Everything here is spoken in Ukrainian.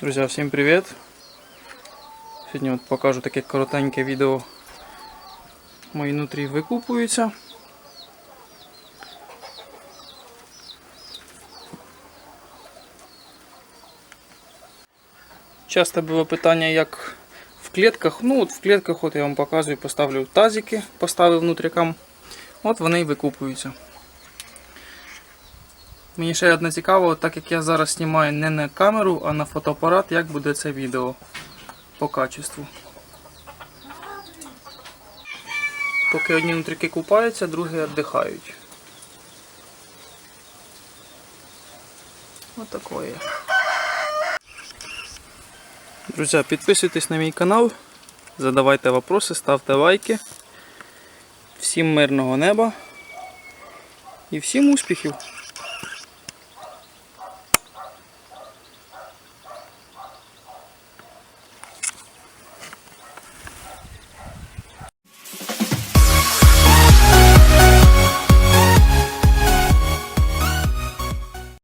Друзі, всім привіт! Сьогодні от покажу таке коротеньке відео. Мої нутрі викупуються. Часто було питання, як в клітках. Ну от в клітках от я вам показую, поставлю тазики, поставив нутрикам. От вони і викупуються. Мені ще одне цікаво, так як я зараз знімаю не на камеру, а на фотоапарат, як буде це відео по качеству. Поки одні нутрики купаються, другі віддихають. Ось такое. Друзі, підписуйтесь на мій канал, задавайте вопроси, ставте лайки. Всім мирного неба і всім успіхів!